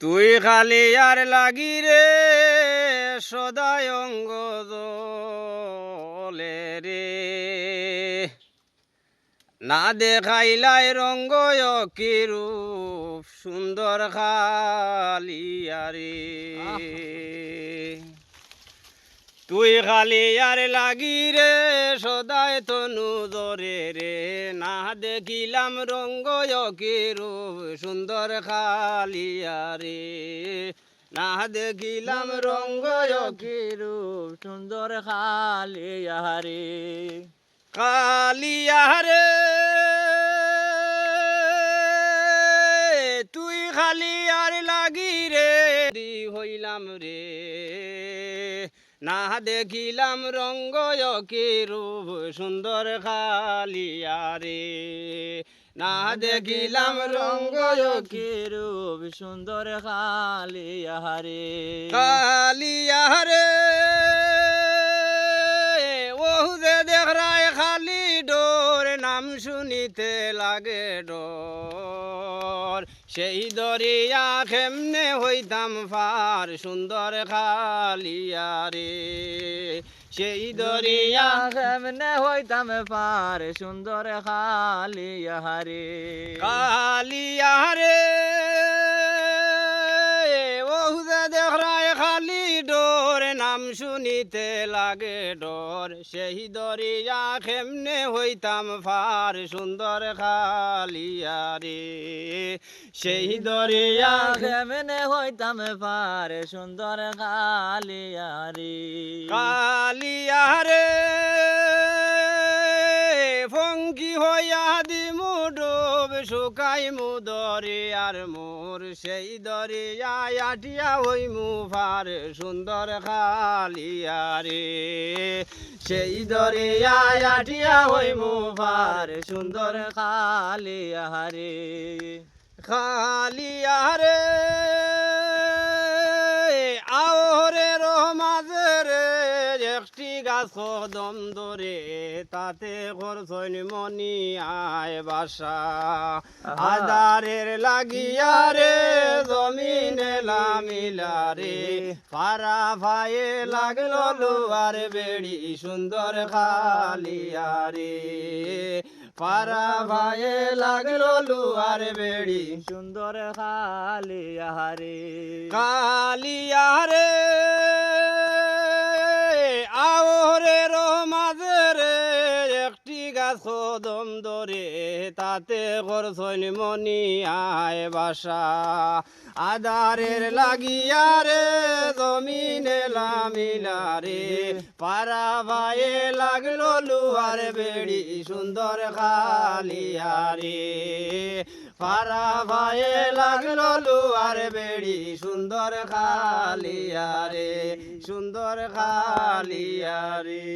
তুই খালি আর লাগি রে সদায় অঙ্গ রে। না দেখাইলাই রঙ্গ কিরূপ সুন্দর খালি খালিয়ারে তুই খালি আর লাগি রে, সদায় তনু দরে রে। না দেখিলাম রঙ্গ রূপ সুন্দর খালিয়ারে না দেখিলাম রঙ্গ রূপ সুন্দর খালি আহারে কালিয়ারে তুই খালি আর লাগি রে হইলাম রে। না দেখিলাম রঙ্গ কি রূপ সুন্দর খালিয়ারে না দেখিলাম রঙ্গ কি রূপ সুন্দর খালি আহারে শুনিতে লাগে ডর। সেই দরিয়া খেমনে হইতাম ফার সুন্দর খালিয়ারে। সেই দরিয়া খেমনে হইতাম ফার সুন্দর খালিয়া রে কালিয়ারে। ওহু শুনিতে লাগে ডর সেই দরিয়া খেমনে হইতাম ফার সুন্দর খালিয়ারে। সেই দরিয়া খেমনে হইতাম ফার সুন্দর খালি আহারে কালিয়ারে ফঙ্কি ডোব শুকাই মু আর মোর সেই দরিয়ায় আটিয়া হই মু ফার সুন্দর খালিয়ারে। সেই দরিয়ায় আটিয়া হই মু ফার সুন্দর খালি আহারে খালিয়ারে একটি গাছ দম ধরে তাতে খরচন মনি আয় বাসা। আদারের লাগিয়া রে জমিনে লামিলা রে। পারা ভাইয়ে লাগল লুয়ার বেড়ি সুন্দর খালিয়ারে পারা ভাইয়ে লাগল লুয়ার বেড়ি সুন্দর খালি আহারে কালিয়ারে আওরে একটি গাছ দম ধরে তাতে করছন মনি আয় বাসা। আদারের লাগিয়া রে, জমিনে লামিলা রে। পারা ভাইয়ে লাগল লুহার বেড়ি, সুন্দর খালিয়ারে পারা ভাইয়ে লাগল লুহার বেড়ি, সুন্দর খালিয়ারে সুন্দর খালিয়ারে